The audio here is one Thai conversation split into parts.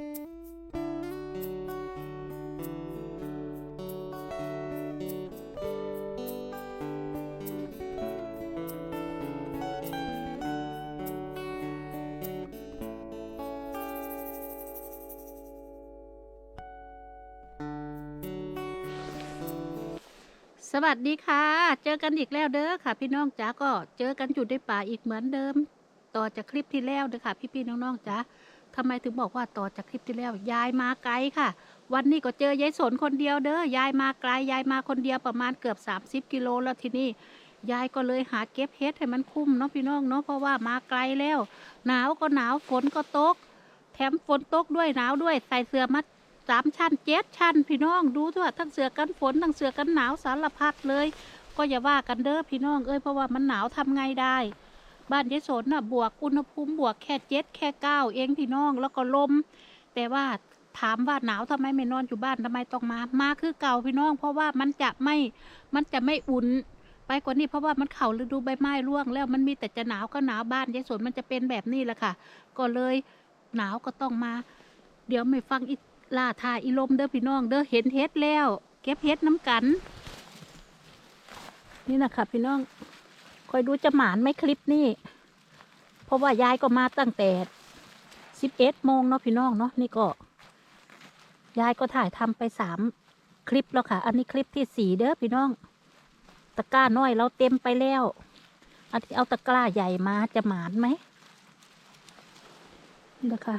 สวัสดีค่ะ เจอกันอีกแล้วเด้อค่ะ พี่น้องจ๋าก็เจอกันอยู่ในป่าอีกเหมือนเดิม ต่อจากคลิปที่แล้วเด้อค่ะ พี่ๆน้องๆจ๋า ทำไมถึงบอกว่าต่อจากคลิปที่แล้วยายมาไกลค่ะ วันนี้ก็เจอยายสนคนเดียวเด้อยายมาไกลยายมาคนเดียวประมาณเกือบ 30 กิโลแล้วทีนี้ยายก็เลยหาเก็บเฮ็ดให้มันคุ้มเนาะพี่น้องเนาะเพราะว่ามาไกลแล้ว หนาวก็หนาวฝนก็ตก แถมฝนตกด้วยหนาวด้วยใส่เสื้อมาสามชั้นเจ็ดชั้น พี่น้องดูด้วยทั้งเสื้อกันฝนทั้งเสื้อกันหนาวสารพัดเลย ก็อย่าว่ากันเด้อพี่น้องเอ้ยเพราะว่ามันหนาวทำไงได้ บ้านยายสนน่ะบวกอุณหภูมิบวกแค่เจ็ดแค่เก้าเองพี่น้องแล้วก็ลม แต่ว่าถามว่าหนาวทำไมไม่นอนอยู่บ้านทำไมต้องมา มาคือเก่าพี่น้อง เพราะว่ามันจะไม่มันจะไม่อุ่นไปกว่านี้เพราะว่ามันเข่าฤดูใบไม้ร่วง แล้วมันมีแต่จะหนาวก็หนาวบ้านยายสนมันจะเป็นแบบนี้แหละค่ะ ก็เลยหนาวก็ต้องมา เดี๋ยวไม่ฟังอีล่าทาอีลมเด้อพี่น้องเด้อเห็นเฮ็ดแล้ว เก็บเฮ็ดน้ำกัน นี่นะคะพี่น้อง คอยดูจะหมานไหมคลิปนี่เพราะว่ายายก็มาตั้งแต่สิบเอ็ดโมงเนาะพี่น้องเนาะนี่ก็ ยายก็ถ่ายทำไปสามคลิปแล้วค่ะ อันนี้คลิปที่สี่เด้อพี่น้อง ตะกร้าน้อยเราเต็มไปแล้วอันที่เอาตะกร้าใหญ่มาจะหมานไหมนี่ละค่ะ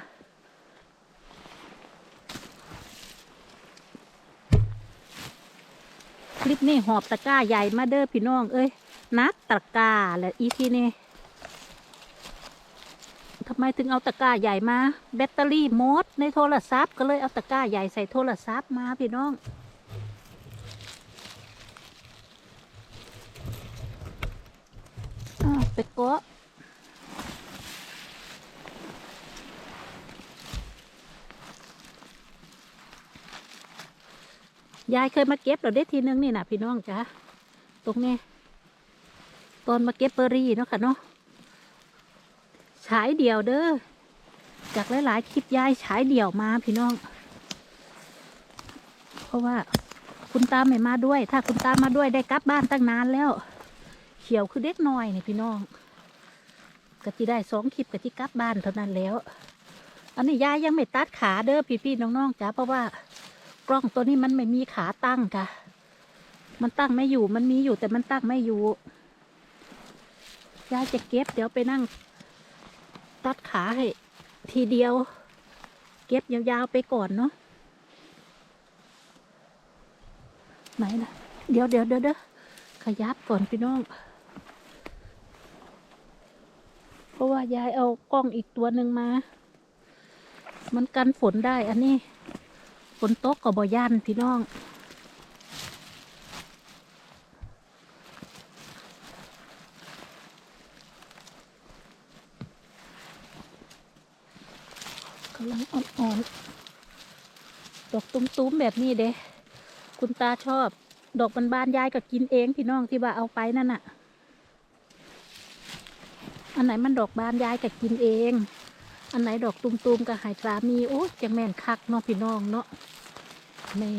คลิปนี้หอบตะกร้าใหญ่มาเด้อพี่น้อง เอ้ย นักตะกาแหละอีทีนี่ทำไมถึงเอาตะกร้าใหญ่มา แบตเตอรี่หมดในโทรศัพท์ก็เลยเอาตะกร้าใหญ่ใส่โทรศัพท์มาพี่น้อง อ้าวไปเกาะยายเคยมาเก็บเราได้ทีนึงนี่นะพี่น้องจ้ะตรงนี้ ตอนมาเก็บเบอร์รี่เนาะค่ะเนาะฉายเดี่ยวเด้อจากหลายๆคลิปยายฉายเดี่ยวมาพี่น้อง เพราะว่าคุณตาไม่มาด้วย ถ้าคุณตามาด้วยได้กลับบ้านตั้งนานแล้ว เขียวคือเด็กน้อยนี่พี่น้องกะที่ได้สองคลิปกะที่กลับบ้านเท่านั้นแล้ว อันนี้ยายยังไม่ตัดขาเด้อพี่ๆน้องๆจ้ะเพราะว่ากล้องตัวนี้มันไม่มีขาตั้งค่ะ มันตั้งไม่อยู่มันมีอยู่แต่มันตั้งไม่อยู่ ยายจะเก็บเดี๋ยวไปนั่ง ตัดขาให้ ทีเดียว เก็บยาวๆไปก่อนเนาะไหนนะเดี๋ยวเดี๋ยวเดี๋ยวเดี๋ยวขยับก่อนพี่น้อง เพราะว่ายายเอากล้องอีกตัวหนึ่งมา มันกันฝนได้อันนี้ฝนตกกับบ่ย่านพี่น้อง กำลังอ่อนๆ ด อกตุ้มๆแบบนี้เด้คุณตาชอบ ดอกบานๆยายก็กินเองพี่น้องที่ว่าเอาไปนั่นน่ะ อันไหนมันดอกบานยายก็กินเอง อันไหนดอกตุ้มๆก็หายสามีโอ้ยจังแม่นคักเนาะพี่น้องเนาะแม่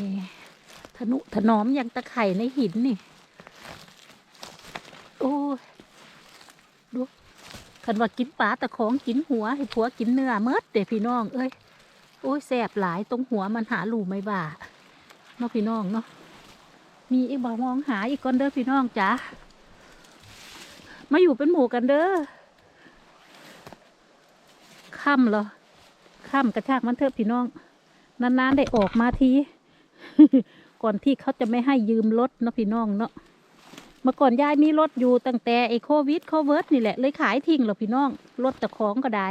ทะนุถนอมอย่างตะไคร่ในหินนี่ โอ้ดูคันว่ากินปลาตะของกินหัวให้ผัวกินเนื้อเมดเด็พี่น้อง เอ้ย โอ้ยแสบหลายตรงหัวมันหาหลูไม่บ่าเนาะพี่น้องเนาะมีอีกบ่มองหาอีกก่อนเด้อพี่น้องจ๋ามาอยู่เป็นหมู่กันเด้อค่ำเหรอค่ำกระชากมันเถอะพี่น้อง นานๆได้ออกมาที ก่อนที่เขาจะไม่ให้ยืมรถเนาะพี่น้องเนาะเมื่อก่อนยายมีรถอยู่ตั้งแต่ไอโควิดโควิดนี่แหละเลยขายทิ้งหรอพี่น้องรถตะของก็ได้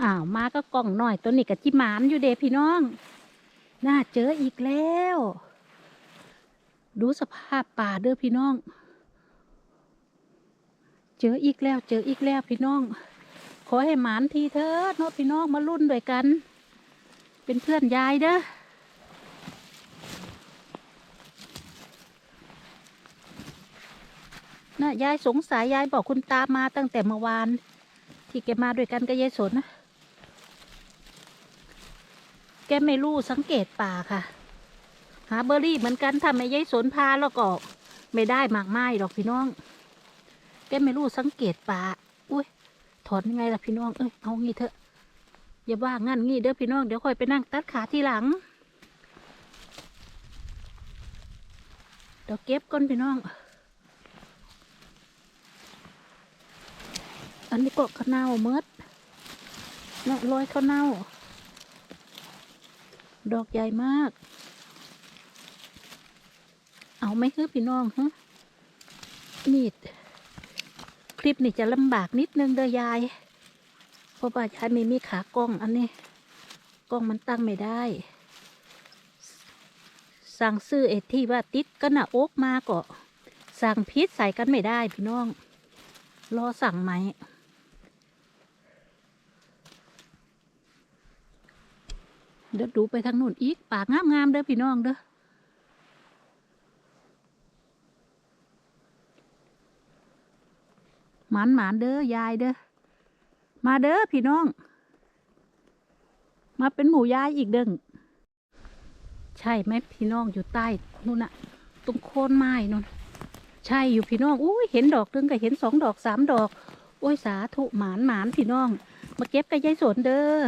อ้าวมาก็กล่องหน่อยตัวนี้กับจิหมานอยู่เดพี่น้อง น่าเจออีกแล้ว ดูสภาพป่าเด้อพี่น้อง เจออีกแล้ว เจออีกแล้วพี่น้อง ขอให้หมานทีเถิดเนาะพี่น้องมารุ่นด้วยกัน เป็นเพื่อนยายเด้อนะยายสงสัยยายบอกคุณตามาตั้งแต่เมื่อวาน ที่แกมาด้วยกันกับยายสนนะ แกไม่รู้สังเกตป่าค่ะ หาเบอร์รี่เหมือนกันถ้าไม่ย้ายสนพาแล้วก็ไม่ได้มากไม้หรอกพี่น้อง แกไม่รู้สังเกตป่าอุ้ยถอนยังไงล่ะพี่น้องเอ้ยเอางี้เถอะอย่าว่างั้นงี้เด้อพี่น้องเดี๋ยวค่อยไปนั่งตัดขาทีหลังเดี๋ยวเก็บก่อนพี่น้อง อันนี้ก็ข้าวเน่าเมดเนาะลอยข้าวเน่า ดอกใหญ่มาก เอาไหมคือพี่น้องฮะมีด คลิปนี้จะลำบากนิดนึงเด้อยาย เพราะว่ายายไม่มีขากล้องอันนี้ กล้องมันตั้งไม่ได้ สั่งซื้อเอที่ว่าติดก็หน้าอกมาก็สั่งพิษใส่กันไม่ได้พี่น้อง รอสั่งไหม เดี๋ยวดูไปทางนู้นอีกปากงามๆเด้อพี่น้องเด้อหมานหมานเด้อยายเด้อมาเด้อพี่น้อง มาเป็นหมูยายอีกเด้งใช่ไหมพี่น้องอยู่ใต้นู่นน่ะ ตรงโคนไม้นู่นใช่อยู่พี่น้องอุ้ยเห็นดอกนึงก็เห็นสองดอกสามดอก โอ้ยสาธุหมานหมานพี่น้อง มาเก็บกับยายสนเด้อ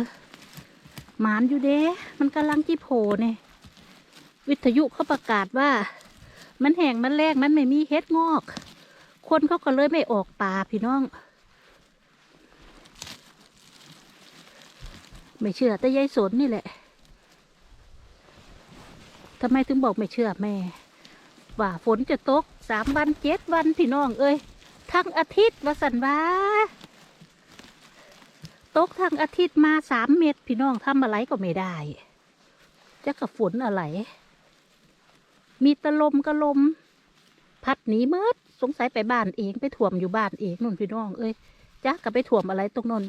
หมานอยู่เด้มันกำลังจีโผล่เนี่ยวิทยุเขาประกาศว่า มันแห้งมันแรงมันไม่มีเฮ็ดงอก คนเขาก็เลยไม่ออกป่าพี่น้อง ไม่เชื่อแต่ยายสนนี่แหละทำไมถึงบอกไม่เชื่อแม่ ว่าฝนจะตกสามวันเจ็ดวันพี่น้องเอ้ยทั้งอาทิตย์ว่าสันว่า ตกทั้งอาทิตย์มาสามเม็ดพี่น้องทำอะไรก็ไม่ได้จะกับฝนอะไร มีตะลมก็ลม พัดหนีเมิดสงสัยไปบ้านเองไปถ่วมอยู่บ้านเองนู่นพี่น้องเอ้ยจ้าก็ไปถ่วมอะไรตรงนน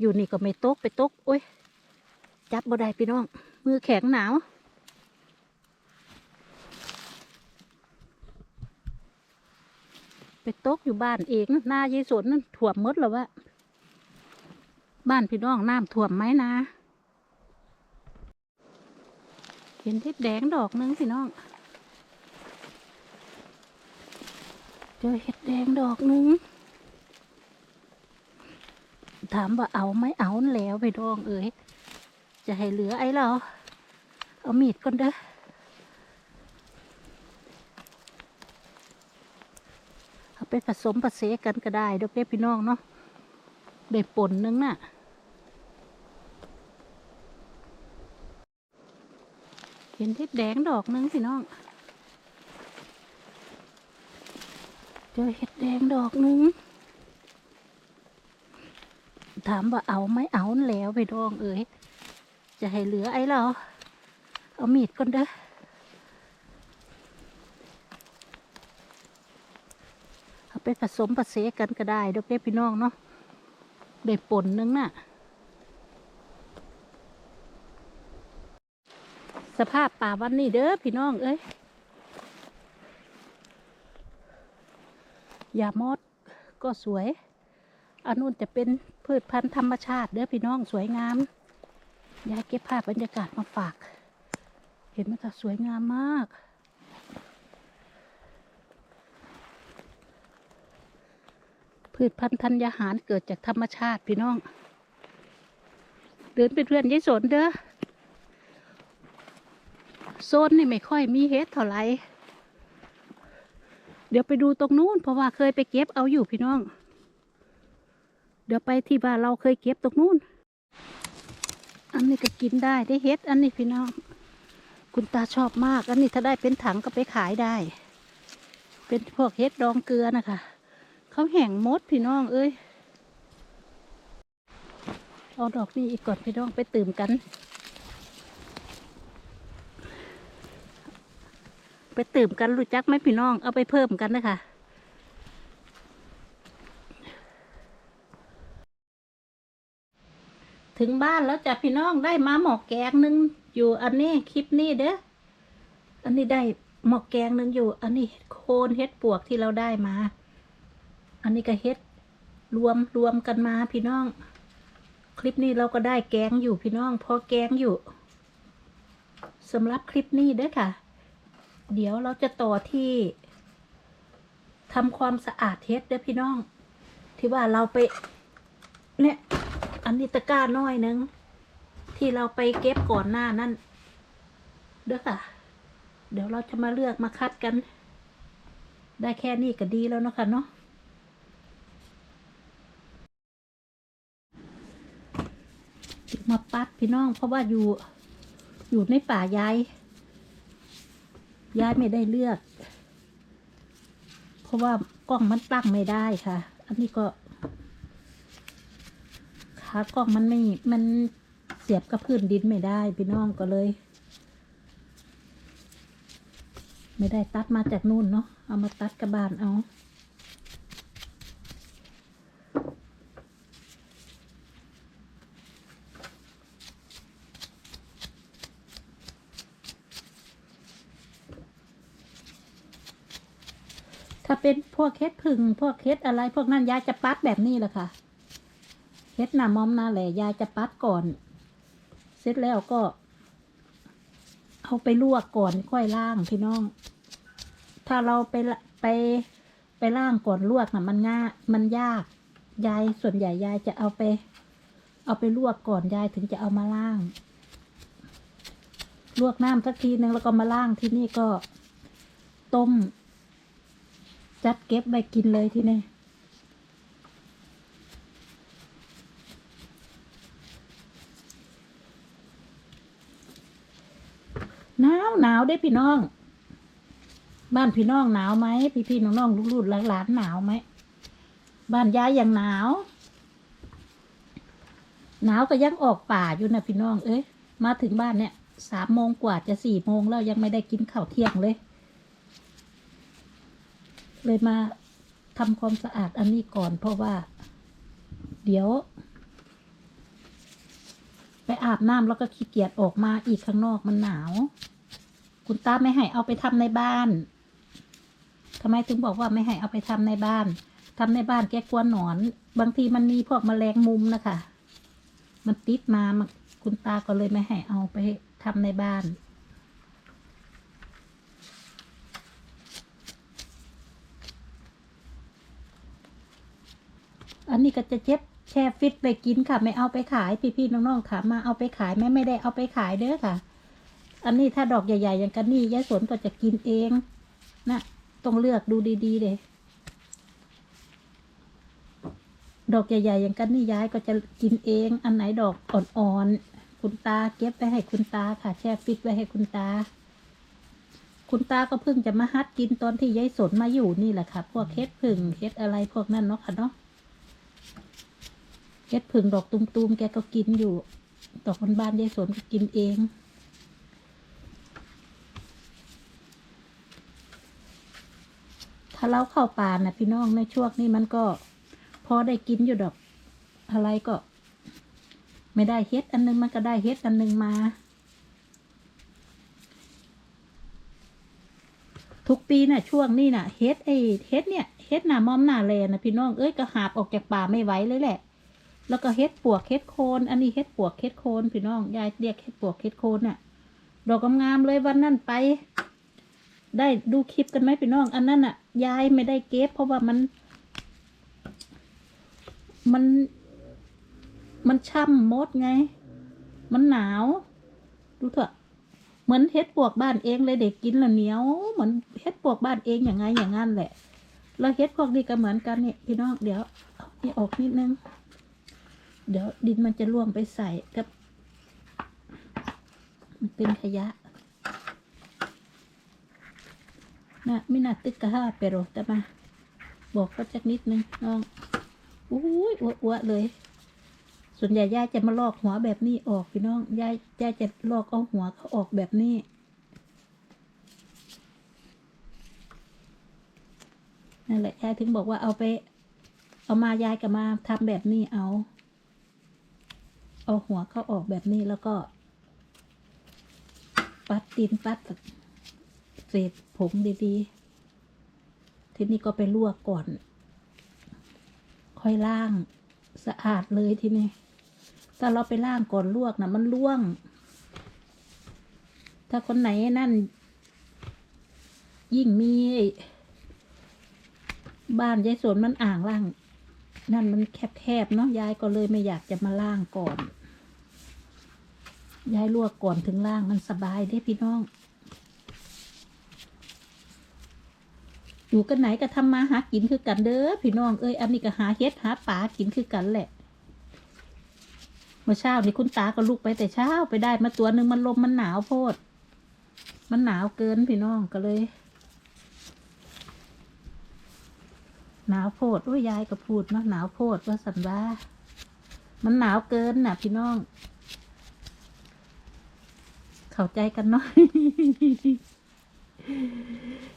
อยู่นี่ก็ไม่ตกไปตกโอ้ยจับบ่ได้พี่น้อง มือแข็งหนาวไปตกอยู่บ้านเองหน้ายายสนนั่นถ่วมมดแล้ววะ บ้านพี่น้องน้ำท่วมไหมนะ เห็นทิศแดงดอกหนึงพี่น้อง เจอเห็ดแดงดอกหนึง ถามว่าเอาไหมเอาแล้วพี่น้องเอ๋ยจะให้เหลือไอ้เรา เอามีดก่อนเด้อเอาไปผสมผสานกันก็ได้ดอกเด้อพี่น้องเนาะได้ป่นนึงน่ะ ห็นทิศแดงดอกนึงพี่น้อง เจอเห็ดแดงดอกนึง ถามว่าเอาไหมเอาแล้วพี่น้องเอ๋ย จะให้เหลือไอ้เรา เอามีดก่อนเด้อเอาไปผสมผสานกันก็ได้ดอกเด้อพี่น้องเนาะได้ป่นนึงน่ะ สภาพป่าวันนี้เด้อพี่น้องเอ้ยยามอดก็สวยอันนู้นจะเป็นพืชพันธุ์ธรรมชาติเด้อพี่น้องสวยงามยายเก็บภาพบรรยากาศมาฝาก เห็นไหมคะสวยงามมาก พืชพันธุ์ธัญญาหารเกิดจากธรรมชาติพี่น้อง เดินเป็นเพื่อนยายสนเด้อ โซนนี่ไม่ค่อยมีเฮ็ดเท่าไหร่เดี๋ยวไปดูตรงนู้นเพราะว่าเคยไปเก็บเอาอยู่พี่น้อง เดี๋ยวไปที่บ้านเราเคยเก็บตรงนู้น อันนี้ก็กินได้ได้เฮ็ดอันนี้พี่น้อง คุณตาชอบมาก อันนี้ถ้าได้เป็นถังก็ไปขายได้ เป็นพวกเฮ็ดดองเกลือนะคะ เขาแห่งมดพี่น้องเอ้ย เอาดอกนี้อีกก่อนพี่น้องไปตื่มกัน ไปตืมกันรู้จักไหมพี่น้อง เอาไปเพิ่มกันนะคะถึงบ้านแล้วจ้ะพี่น้องได้มาหมอกแกงหนึ่งอยู่อันนี้คลิปนี้เด้อ อันนี้ได้หมอกแกงหนึ่งอยู่ อันนี้โคนเฮ็ดปวกที่เราได้มา อันนี้ก็เฮ็ดรวมรวมกันมาพี่น้อง คลิปนี้เราก็ได้แกงอยู่พี่น้อง พอแกงอยู่สำหรับคลิปนี้เด้อค่ะ เดี๋ยวเราจะต่อที่ทำความสะอาดเฮ็ดเด้อพี่น้อง ที่ว่าเราไป เนี่ย อันนี้ตะกร้าน้อยนึง ที่เราไปเก็บก่อนหน้านั่นเด้อค่ะ เดี๋ยวเราจะมาเลือกมาคัดกัน ได้แค่นี้ก็ดีแล้วเนาะค่ะเนาะมาปัดพี่น้องเพราะว่าอยู่อยู่ในป่ายาย ยายไม่ได้เลือก เพราะว่ากล้องมันตั้งไม่ได้ค่ะ อันนี้ก็ขากล้องมันไม่มันเสียบกับพื้นดินไม่ได้พี่น้องก็เลย ไม่ได้ตัดมาจากนู่นเนาะเอามาตัดกระบาลเอา ถ้าเป็น พวกเคสผึ่งพวกเคสอะไร พวกนั้นยายจะปัดแบบนี้แหละค่ะเคสหนามอมหนาแหละยายจะปัดก่อน เสร็จแล้วก็ เอาไปลวกก่อนค่อยล่างพี่น้อง ถ้าเราไปละไปไปล่างก่อนลวกน่ะ มันง่ามันยาก ยายส่วนใหญ่ยายจะเอาไป เอาไปลวกก่อนยายถึงจะเอามาล่าง ลวกน้ำสักทีนึงแล้วก็มาล่างที่นี่ก็ต้ม จัดเก็บไปกินเลยที่นี่หนาวหนาวได้พี่น้อง บ้านพี่น้องหนาวไหมพี่พี่น้องน้องลูกลูกหลานหลานหนาวไหมบ้านยายยังหนาว หนาวก็ยังออกป่าอยู่นะพี่น้อง เอ้ยมาถึงบ้านเนี่ยสามโมงกว่าจะสี่โมงแล้วยังไม่ได้กินข้าวเที่ยงเลย เลยมาทำความสะอาดอันนี้ก่อน เพราะว่า เดี๋ยว ไปอาบน้ำแล้วก็ขี้เกียจออกมาอีกข้างนอกมันหนาว คุณตาไม่ให้เอาไปทำในบ้านทำไมถึงบอกว่าไม่ให้เอาไปทำในบ้านทำในบ้านแกกลัวหนอน บางทีมันมีพวกแมลงมุมนะคะ มันติดมามันคุณตาก็เลยไม่ให้เอาไปทำในบ้าน อันนี้ก็จะเจ็บแช่ฟิตไปกินค่ะ ไม่เอาไปขายพี่ๆน้องๆถามมาเอาไปขายไหมไม่ได้เอาไปขายเด้อค่ะ อันนี้ถ้าดอกใหญ่ๆ อย่างกันนี่ยายสวนก็จะกินเองนะต้องเลือกดูดีๆเลยดอกใหญ่ๆอย่างกันนี่ยายก็จะกินเอง อันไหนดอกอ่อนๆคุณตาเก็บไปให้คุณตาค่ะ แช่ฟิตไว้ให้คุณตา คุณตาก็เพิ่งจะมาฮัดกินตอนที่ยายสนมาอยู่นี่แหละค่ะ พวกเฮ็ดผึ่งเฮ็ดอะไรพวกนั้นเนาะค่ะเนาะ เฮ็ดผึ่งดอกตุ้มๆ แกก็กินอยู่ดอกบานยายสวนก็กินเอง ถ้าเราเข้าป่านะพี่น้องในช่วงนี้มันก็ พอได้กินอยู่ดอกอะไรก็ ไม่ได้เฮ็ดอันนึงมันก็ได้เฮ็ดอันนึงมา ทุกปีน่ะ ช่วงนี้น่ะเฮ็ดไอ้เฮ็ดเนี่ยเฮ็ดหน้ามอมหน้าแลนะพี่น้องเอ้ยก็หาบออกจากป่าไม่ไหวเลยแหละ แล้วก็เฮ็ดปวกเฮ็ดโคน อันนี้เฮ็ดปวกเฮ็ดโคนพี่น้องยายเรียกเฮ็ดปวกเฮ็ดโคนน่ะดอกงามเลยวันนั้นไป ได้ดูคลิปกันไหมพี่น้อง อันนั้นน่ะ ยายไม่ได้เก็บ เพราะว่ามัน มัน มันช่ำมดไง มันหนาว ดูเถอะเหมือนเฮ็ดปวกบ้านเองเลยเด็กกินแล้วเหนียว เหมือนเฮ็ดปวกบ้านเองอย่างไงอย่างนั้นแหละ แล้วเฮ็ดพวกนี้ก็เหมือนกันเนี่ยพี่น้องเดี๋ยวนี่ออกนิดนึง เดี๋ยวดินมันจะล่วงไปใส่กับ มันเป็นขยะนะไม่น่าตึกกะห้าเปโรแต่มา บอกเขาจักนิดนึงน้องอุ้ยอ้วๆเลย ส่วนใหญ่ย่าจะมาลอกหัวแบบนี้ออกพี่น้องย่าย่าจะลอกเอาหัวเขาออกแบบนี้นั่นแหละยายถึงบอกว่าเอาไป เอามายายก็มาทำแบบนี้เอา เอาหัวเขาออกแบบนี้แล้วก็ ปัดตีนปัดเศษผงดีๆ ทีนี้ก็ไปลวกก่อน ค่อยล่างสะอาดเลยทีนี้ถ้าเราไปล่างก่อนลวกนะมันล่วง ถ้าคนไหนนั่น ยิ่งมีบ้านยายสวนมันอ่างล่าง นั่นมันแคบๆเนาะยายก็เลยไม่อยากจะมาล่างก่อน ยายลวกก่อนถึงล่างมันสบายได้พี่น้อง อยู่กันไหนก็ทำมาหากินคือกันเด้อพี่น้องเอ้ยอันนี้ก็หาเฮ็ดหาปลากินคือกันแหละเมื่อเช้านี่คุณตาก็ลุกไปแต่เช้าไปได้มาตัวหนึ่งมันลมมันหนาวโพด มันหนาวเกินพี่น้องก็เลย หนาวโพดโอ้ยยายก็พูดเนาะหนาวโพดว่าสันว่ามันหนาวเกินน่ะ พี่น้อง เข้าใจกันเนาะ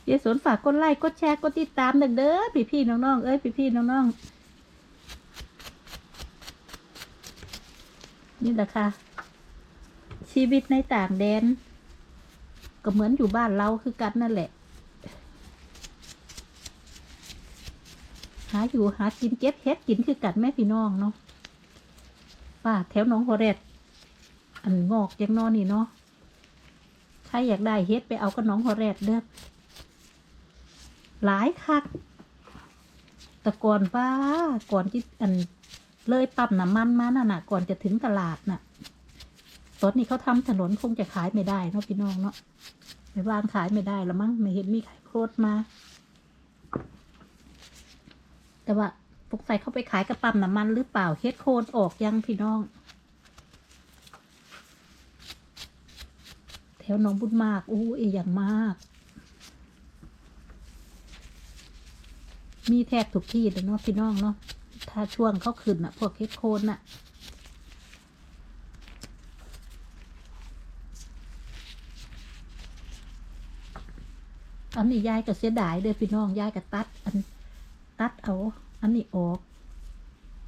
ยายสนฝากกดไลค์กดแชร์กดติดตามเด้อเด้อพี่พี่น้องๆเอ้ยพี่พี่น้องๆนี่แหละค่ะ ชีวิตในต่างแดน ก็เหมือนอยู่บ้านเราคือกันนั่นแหละ หาอยู่หากินเก็บเฮ็ดกินคือกันแม่พี่น้องเนาะป้าแถวหน้องโฮเรตอันงอกยังนอนนี่เนาะ ใครอยากได้เฮ็ดไปเอาก็น้องโฮเรตเด้อหลายคักแต่ก่อนป้าก่อนที่อันเลยปั๊มน้ำมันมาน่ะนะก่อนจะถึงตลาดน่ะตอนนี้เขาทำถนนคงจะขายไม่ได้เนาะพี่น้องเนาะไปวางขายไม่ได้แล้วมั้งไม่เห็นมีใครโพสต์มา แต่ว่าปกใส่เข้าไปขายกระปั๊มน้ำมันหรือเปล่าเฮ็ดโคนออกยังพี่น้อง ถวหนองบุญมากอู้เออย่างมาก มีแทบทุกที่เลยเนาะพี่น้องเนาะถ้าช่วงเขาขึ้นอะพวกเฮ็ดโคนน่ะอันนี้ยายก็เสียดายเด้อพี่น้องยายก็ตัด อันตัดเอา อันนี้ออก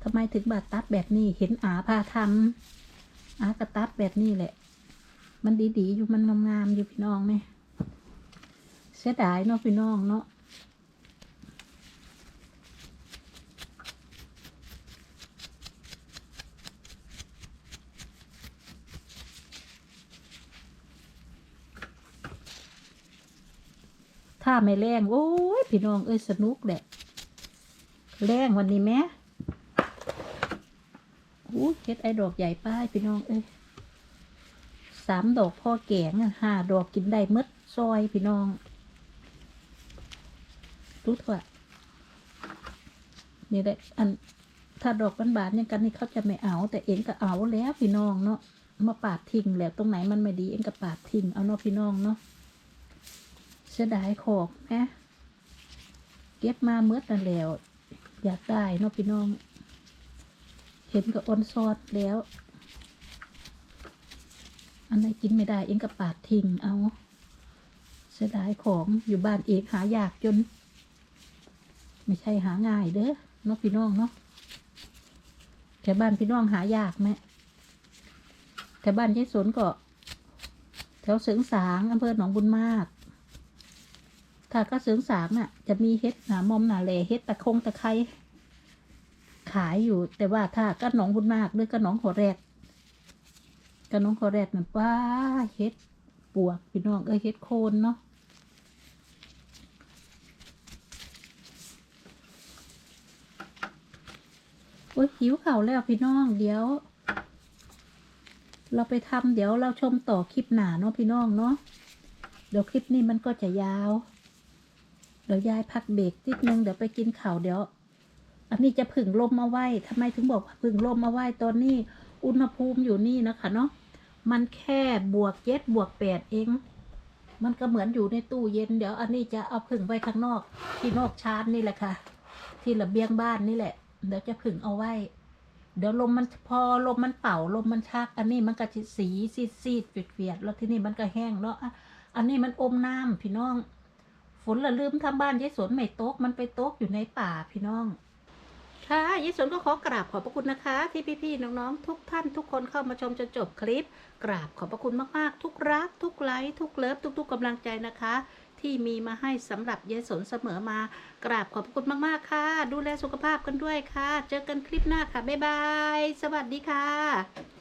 ทำไมถึงบาดตัดแบบนี้เห็นอาพาทำอาก็ตัดแบบนี้แหละ มันดีๆ อยู่มันงามๆอยู่พี่น้องไหมเสียดายเนาะพี่น้องเนาะถ้าไม่แรงโอ้ยพี่น้องเอ้ยสนุกแหละแรงวันนี้แม่อู้เฮ็ดไอ้ดอกใหญ่ป้ายพี่น้องเอ้ย สามดอกพ่อแกงห้าดอกกินได้มดซอยพี่น้อง รู้เถอะนี่แหละอันถ้าดอกบานๆอย่างกันนี่เขาจะไม่เอา แต่เองก็เอาแล้วพี่น้องเนาะมาปาดทิ้งแล้วตรงไหนมันไม่ดีเองก็ปาดทิ้งเอาเนาะพี่น้องเนาะเสียดายของแม่เก็บมาเมื่อนั่นแล้ว อยากได้เนาะพี่น้อง เห็นก็ออนซอดแล้ว อันไหนกินไม่ได้เองก็ปาดทิ้งเอาเสียดายของอยู่บ้านเองหายากจน ไม่ใช่หาง่ายเด้อเนาะพี่น้องเนาะแถวบ้านพี่น้องหายากไหมแถวบ้านยายสนก็ แถวเสริงสางอำเภอหนองบุญมากถ้าก็เสริงสางน่ะ จะมีเฮ็ดหนามอมหนาแหล่เฮ็ดตะคงตะไคร้ขายอยู่ แต่ว่าถ้าก็หนองบุญมากหรือก็หนองหัวแรด กระน้องคอแรดมันป้าเฮ็ดปวกพี่น้องเอ้ยเฮ็ดโคนเนาะโอ้ยหิวข่าวแล้วพี่น้องเดี๋ยว เราไปทำเดี๋ยวเราชมต่อคลิปหนาเนาะพี่น้องเนาะเดี๋ยวคลิปนี้มันก็จะยาว เดี๋ยวยายพักเบรกนิดนึงเดี๋ยวไปกินข่าวเดี๋ยว อันนี้จะผึ่งลมเอาไว้ทำไมถึงบอกว่าผึ่งลมเอาไว้ตอนนี้ อุณหภูมิอยู่นี่นะคะเนาะมันแค่บวกเจ็ดบวกแปดเอง มันก็เหมือนอยู่ในตู้เย็น เดี๋ยวอันนี้จะเอาผึ่งไว้ข้างนอก ที่นอกชานนี่แหละค่ะ ที่ระเบียงบ้านนี่แหละ เดี๋ยวจะผึ่งเอาไว้ เดี๋ยวลมมันพอลมมันเป่าลมมันชัก อันนี้มันก็จะสีซีดซีดเฟียดแล้วที่นี่มันก็แห้งเนาะอันนี้มันอมน้ำพี่น้อง ฝนละลืมทำบ้านยายสวนไม่ตก มันไปตกอยู่ในป่าพี่น้อง ค่ะยิสนก็ขอกราบขอบพระคุณนะคะ ที่พี่ๆน้องๆ ทุกท่านทุกคนเข้ามาชมจนจบคลิป กราบขอบพระคุณมากๆ ทุกรัก ทุกไลค์ทุกเลิฟทุกๆกำลังใจนะคะ ที่มีมาให้สำหรับยายสนเสมอมา กราบขอบคุณมากๆค่ะ ดูแลสุขภาพกันด้วยค่ะ เจอกันคลิปหน้าค่ะบ๊ายบาย สวัสดีค่ะ